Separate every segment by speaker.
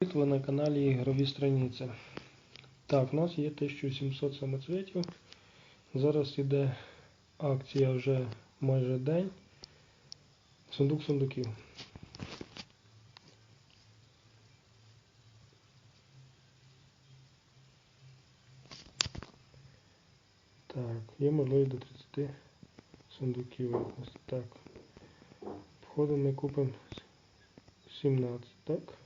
Speaker 1: Ви на каналі Ігрові Страниці. Так, у нас є 1700 самоцвітів. Зараз іде акція вже майже день. Сундук сундуків. Так, є можливість до 30 сундуків випустити. Так. Входимо ми купимо 17, так?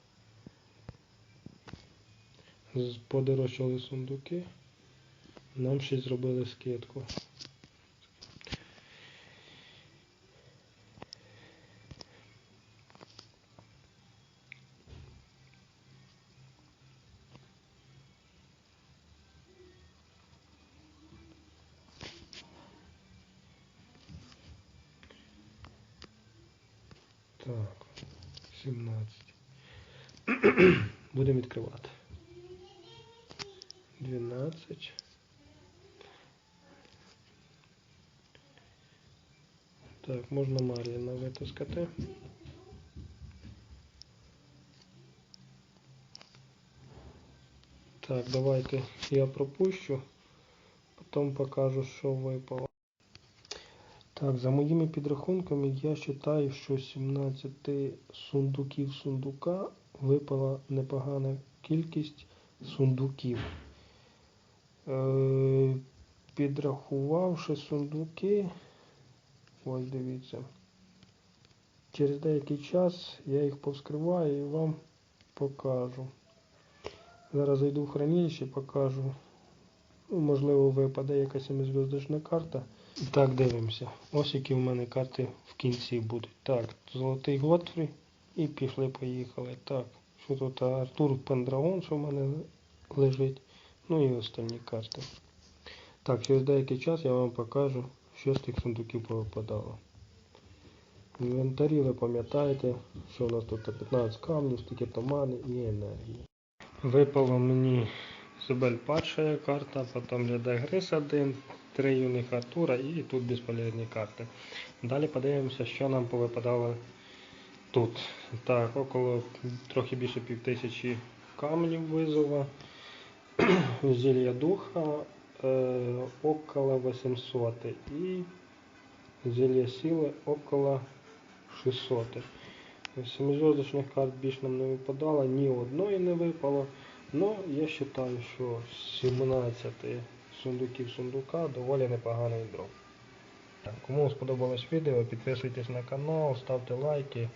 Speaker 1: Подорожчали сундуки. Нам ще зробили скидку. Так, 17. Будемо відкривати. 12. Так, можна Мар'їна витискати. Так, давайте я пропущу, потім покажу, що випало. Так, за моїми підрахунками, я вважаю, що 17 сундуків сундука випала непогана кількість сундуків. Е, підрахувавши сундуки, ось дивіться, через деякий час я їх повскриваю і вам покажу. Зараз зайду в хранилище, покажу. Ну, можливо, випаде якась семизв'язочна карта. Так дивимося. Ось які в мене карти в кінці будуть. Так, Золотий Готфрі і пішли, поїхали. Так, що тут Артур Пендрагон, що в мене лежить. Ну і останні карти. Так, через деякий час я вам покажу, що з тих сундуків повипадало. Інвентарі ви пам'ятаєте, що у нас тут 15 камнів, стільки томани і енергії. Випало мені Сибель падшая карта, потім Леда Грис 1, три юних Артура і тут безполезні карти. Далі подивимося, що нам повипадало тут. Так, около трохи більше півтисячі камнів визова. Зілля духа е, около 800 і зілля сили около 600. Семизв'язочних карт більш нам не випадало, ні одної не випало. Ну, я вважаю, що з 17 сундуків сундука доволі непоганий. Так, кому сподобалось відео, підписуйтесь на канал, ставте лайки.